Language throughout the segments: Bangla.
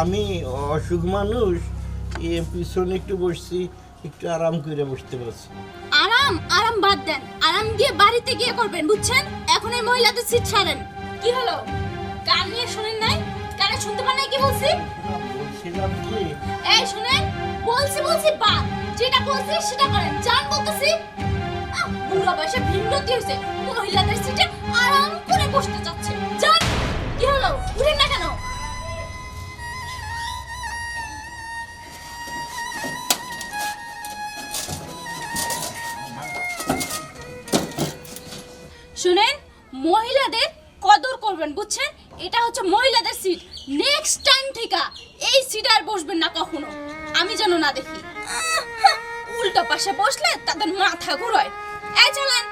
আমি অসুখ মানুষ এ পিছনে একটু বসছি একটু আরাম করে বসতে পারছি। আরাম আরাম বাদ দেন। আরাম দিয়ে বাড়িতে গিয়ে করবেন বুঝছেন? এখন এই মহিলাদের সিট ছাড়েন। কি হলো? কান নিয়ে শুনেন নাই? কানে শুনতে পান নাই কি বলছি? বলছিলাম কি? এই শুনেন বলছি বলছি বাদ। যেটা বলছি সেটা করেন। জান বলতেছি। বুড়ো বয়সে ভিন্নতি হয়েছে? মহিলাদের সিটে আরাম করে বসতে চাচ্ছে। জান কি হলো? উঠেন না কেন? শুনেন মহিলাদের কদর করবেন বুঝছেন? এটা হচ্ছে মহিলাদের সিট নেক্সট টাইম থেকে এই সিট আর বসবেন না কখনো। আমি যেন না দেখি। উল্টো পাশে বসলে তাদের মাথা ঘুরোয়। এই চলেন।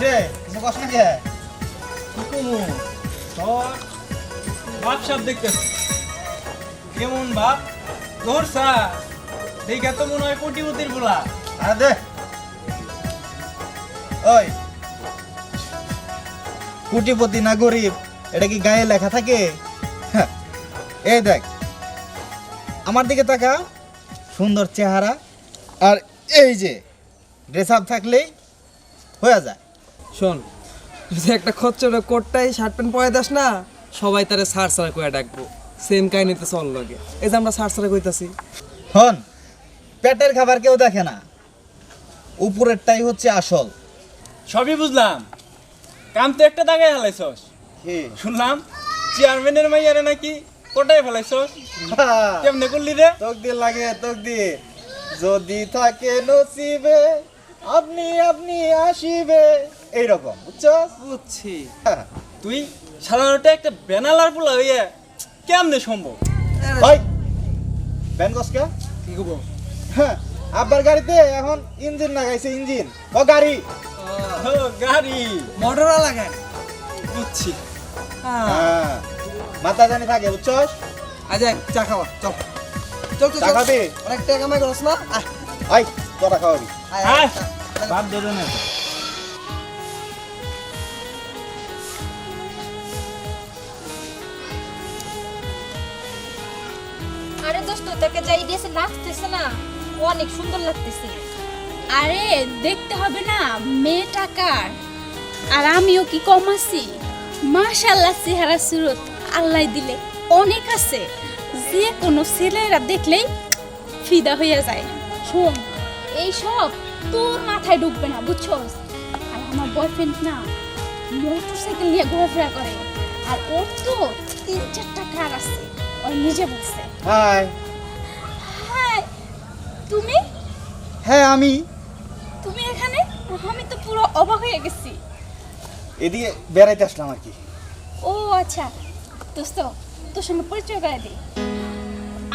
রে কিছু কষ্ট কে? দেখতেছি। কেমন বাপ, তোর সা দেখা তো মনে হয় কোটিপতির বলা আরে দে। ওই। কোটিপতি না গরিব, এটা কি গায়ে লেখা থাকে? এই দেখ। আমার দিকে তাকা, সুন্দর চেহারা, আর এই যে ড্রেস আপ থাকলেই হয়ে যায়। শোন, যদি একটা খচ্চরে কোটটাই শার্ট প্যান্ট পরে দাস না, সবাই তারে সার সার করে ডাকবো। সেম কাহিনীতে চল লাগে। এই যে আমরা সার সার কইতাছি। হন পেটের খাবার কেউ দেখে না। উপরেরটাই হচ্ছে আসল। সবই বুঝলাম। কাম তো একটা দাগায় হালাইছস শুনলাম চেয়ারম্যানের মাইয়ারে নাকি কোটায় ফেলাইছস। কেমনে করলি রে? তোক দিয়ে লাগে তোক দিয়ে। যদি থাকে নসিবে আপনি আপনি আসিবে। এইরকম বুঝছ। বুঝছি তুই সাধারণত একটা বেনালার পোলা হইয়া কেমনে সম্ভব? ভাই ব্যানগসকে কি? করব হ্যাঁ আব্বার গাড়িতে এখন ইঞ্জিন লাগাইছে ইঞ্জিন। ও গাড়ি। ও, গাড়ি। মোটর লাগায় বুঝছি। হ্যাঁ। হ্যাঁ মাথা জানি থাকে বুঝছস? আজ এক চা খাওয়া চল। চল চল চা খাবি? অনেক টাকা কামাই করছ না? আয়, তোরা খাওয়াবি? আয়। বাপ ধরে না। আরে দোস্ত, তাকে যাই দিয়েছে লাগতেছে না, অনেক সুন্দর লাগতেছে। আরে, দেখতে হবে না, মেয়েটা কার? আর আমিও কি কম আছি? মাশাল্লাহ চেহারা সুরত, আল্লাহ দিলে অনেক আছে। যে কোনো ছেলেরা দেখলেই ফিদা হয়ে যায়। শোন এই সব তোর মাথায় ঢুকবে না, বুঝছস? আর আমার বয়ফ্রেন্ড না মোটর সাইকেল নিয়ে ঘোরাফেরা করে। আর ওর তো তিন চারটা কার আছে। ও নিজে বলছে হাই। হ্যাঁ তুমি? হ্যাঁ আমি। তুমি এখানে? আমি তো পুরো অবাক হয়ে গেছি। এদিকে বেড়াইতে আসলাম আর কি। ও আচ্ছা। দোস্ত তোর সঙ্গে পরিচয় করে দিই।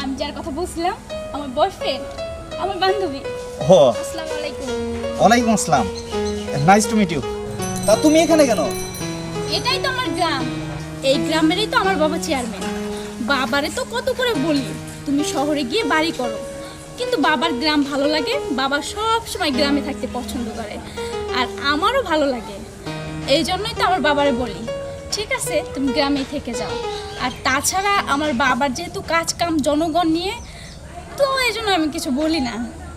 আমি যার কথা বলছিলাম আমার বয়ফ্রেন্ড আমার বান্ধবী। ও আসসালামু আলাইকুম। ওয়ালাইকুম আসসালাম। নাইস টু মিট ইউ তা তুমি এখানে কেন? এটাই তো আমার গ্রাম। এই গ্রামেরই তো আমার বাবা চেয়ারম্যান বাবারে তো কত করে বলি, তুমি শহরে গিয়ে বাড়ি করো। কিন্তু বাবার গ্রাম ভালো লাগে, বাবা সব সময় গ্রামে থাকতে পছন্দ করে, আর আমারও ভালো লাগে। এই জন্যই তো আমার বাবারে বলি, ঠিক আছে, তুমি গ্রামেই থেকে যাও। আর তাছাড়া আমার বাবার যেহেতু কাজ কাম জনগণ নিয়ে, তো এই জন্য আমি কিছু বলি না,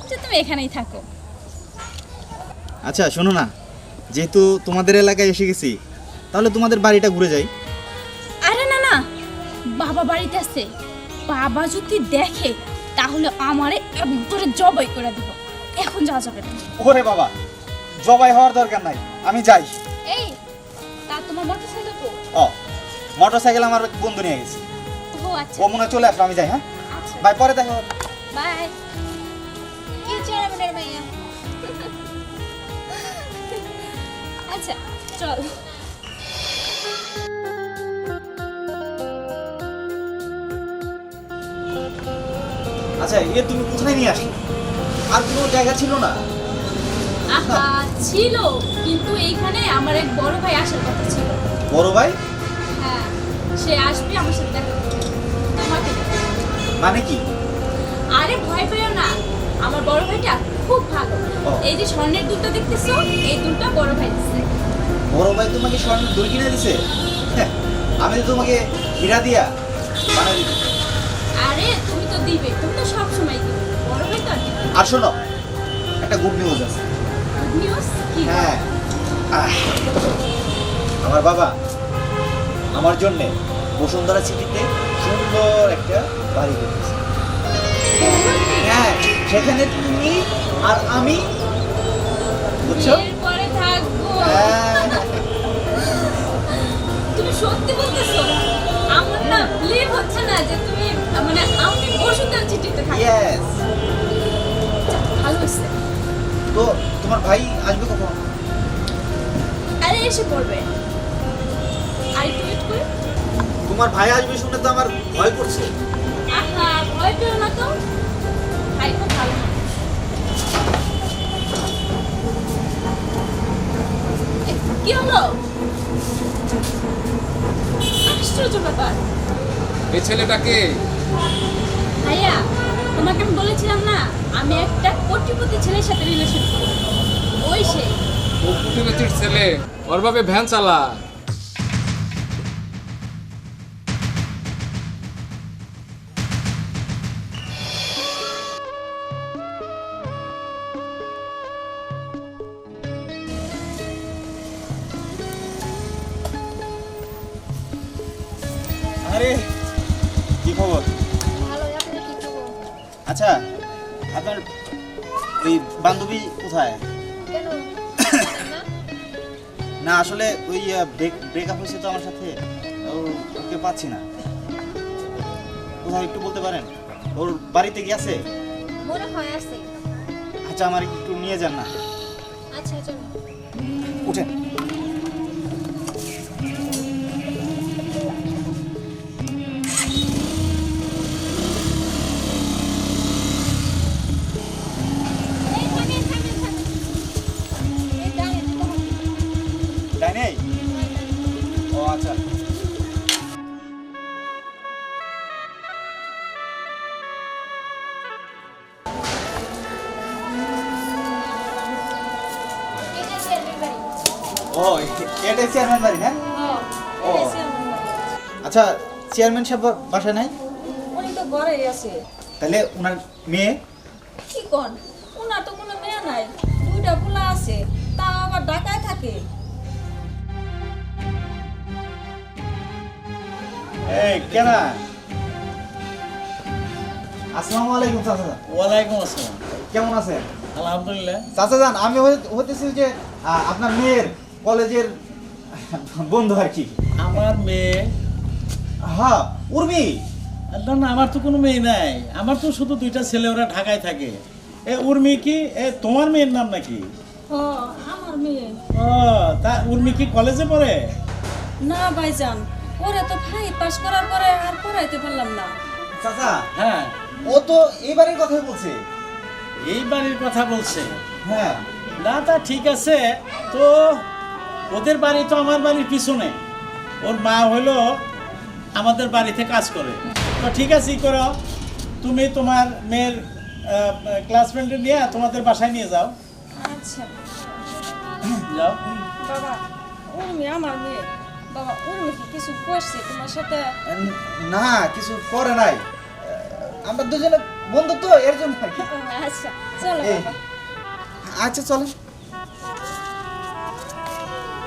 যে তুমি এখানেই থাকো। আচ্ছা শোনো না, যেহেতু তোমাদের এলাকায় এসে গেছি, তাহলে তোমাদের বাড়িটা ঘুরে যাই। বাবা বাড়িতে আছে বাবা যদি দেখে তাহলে আমারে একবারে জবাই করে দিব। এখন যাওয়া যাবে না। ওরে বাবা জবাই হওয়ার দরকার নাই আমি যাই। এই তা তোমার মোটর সাইকেল কো ও মোটর সাইকেল আমার এক বন্ধু নিয়ে গেছে। ও আচ্ছা। ও মনে চলে আসলো আমি যাই হ্যাঁ? আচ্ছা। ভাই পরে দেখা হবে। বাই। কি চেয়ারম্যানের মাইয়া আচ্ছা চল। আচ্ছা এ তুমি কোথায় নিয়ে আসলে? আর কোনো জায়গা ছিল না? আহা ছিল কিন্তু এইখানে আমার এক বড় ভাই আসার কথা ছিল। বড় ভাই? হ্যাঁ সে আসবে আমার সাথে দেখা করতে। তোমাকে মানে কি? আরে ভয় পেও না আমার বড় ভাইটা খুব ভালো। এই যে স্বর্ণের দুলটা দেখতেছো এই দুলটা বড় ভাই দিচ্ছে বড় ভাই তোমাকে স্বর্ণ দূর কিনে দিছে? হ্যাঁ, আমি তো তোমাকে হীরা দিয়া দিবো। আরে তো দিবে তুমি তো সব সময় দিবে। বড় ভাই তো আর শোনো একটা গুড নিউজ আছে। নিউজ কি? হ্যাঁ। আমার বাবা আমার জন্যে বসুন্ধরা সিটিতে সুন্দর একটা বাড়ি করেছে। হ্যাঁ সেখানে তুমি আর আমি বুঝছ? এরপরে থাকব। হ্যাঁ। তুমি সত্যি বলতেছো? না বিলিভ হচ্ছে না যে তুমি মানে আমি বসুন্ধরা চিঠিতে থাকি। ইয়েস ভালো হয়েছে। তো তোমার ভাই আসবে কখন? আরে এসে পড়বে। আর একটু ওয়েট করে। তোমার ভাই আসবে শুনে তো আমার ভয় করছে। আহা ভয় পেও না তো। ভাই খুব ভালো কি হলো? আশ্চর্য ব্যাপার। এই ছেলেটাকে? ভাইয়া তোমাকে আমি বলেছিলাম না আমি একটা কোটিপতি ছেলের সাথে রিলেশন করি ওই ও কুটিপতির ছেলে? ওর ভাবে ভ্যান চালা আরে কি খবর? আচ্ছা আপনার ওই বান্ধবী কোথায়? কেন? না আসলে ওই ব্রেক ব্রেকআপ হয়েছে তো আমার সাথে। ও- ওকে পাচ্ছি না। কোথাও একটু বলতে পারেন? ওর বাড়িতে কি আছে? মনে হয় আছে। আচ্ছা আমার একটু নিয়ে যান না। আচ্ছা চলো উঠেন। ও এটাই চেয়ারম্যান বাড়ি না? হ্যাঁ ও। আচ্ছা চেয়ারম্যান সাহেব বাসায় নাই? উনি তো ঘরেই আছে। তাহলে ওনার মেয়ে? কি কন? উনার তো কোনো মেয়ে নাই। দুইটা পোলা আছে। তা আবার ঢাকায় থাকে। এই কেনা আসসালামু আলাইকুম চাচা ওয়ালাইকুম আসসালাম। কেমন আছেন? আলহামদুলিল্লাহ। চাচা যান আমি হতেছি যে আপনার মেয়ের কলেজের বন্ধু আর কি। আমার মেয়ে। হ্যাঁ উর্মি। না না আমার তো কোনো মেয়ে নাই। আমার তো শুধু দুইটা ছেলে ওরা ঢাকায় থাকে। এ উর্মি কি? এ তোমার মেয়ের নাম নাকি? ও আমার মেয়ে। ও তা উর্মি কি কলেজে পড়ে? না ভাইজান ওরে তো ফাই পাস করার পরে আর পড়াইতে পারলাম না। চাচা হ্যাঁ। ও তো এইবারের কথাই বলছে। এই বাড়ির কথা বলছে। হ্যাঁ। না তা ঠিক আছে। তো ওদের বাড়ি তো আমার বাড়ির পিছনে। ওর মা হলো আমাদের বাড়িতে কাজ করে। তো ঠিক আছে করো তুমি তোমার মেয়ের ক্লাসমেটে নিয়ে তোমাদের বাসায় নিয়ে যাও। আচ্ছা। যাও। বাবা উর্মি আমার মেয়ে। বাবা উর্মি কি কিছু করছে তোমার সাথে? না কিছু করে নাই। আমরা দুজনে বন্ধু তো এর জন্য আচ্ছা। চলো আচ্ছা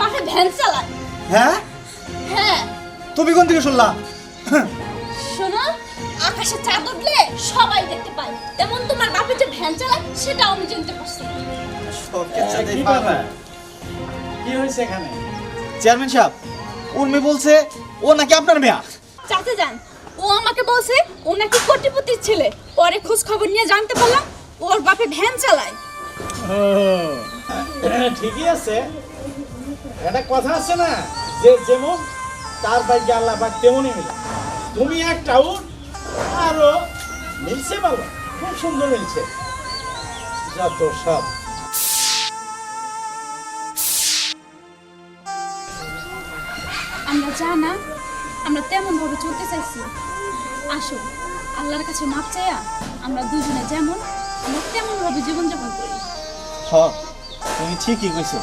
তোমার ভ্যান চালায়। হ্যাঁ? হ্যাঁ। তুমি কোন থেকে শুনলা? শোনো আকাশে চাঁদ উঠলে সবাই দেখতে পায়। তেমন তোমার বাপে যে ভ্যান চালায় সেটাও আমি জানতে পারছি। কি ব্যাপার? কি হয়েছে এখানে? চেয়ারম্যান সাহেব উর্মি বলছে ও নাকি আপনার মেয়া। চাচা যান ও আমাকে বলছে ও নাকি কোটিপতির ছেলে। পরে খোঁজ খবর নিয়ে জানতে পারলাম ওর বাপে ভ্যান চালায়। ঠিকই আছে। একটা কথা আছে না যে যেমন তার ভাগ্যে আল্লাহ পাক তেমনই মিলে। তুমি একটা উঠ আরও মিলছে ভালো খুব সুন্দর মিলছে। যত সব। আমরা যা না আমরা তেমন ভাবে চলতে চাইছি। আসো আল্লাহর কাছে মাপ চাইয়া আমরা দুজনে যেমন আমরা তেমন ভাবে জীবনযাপন করি। হ তুমি ঠিকই কইছো।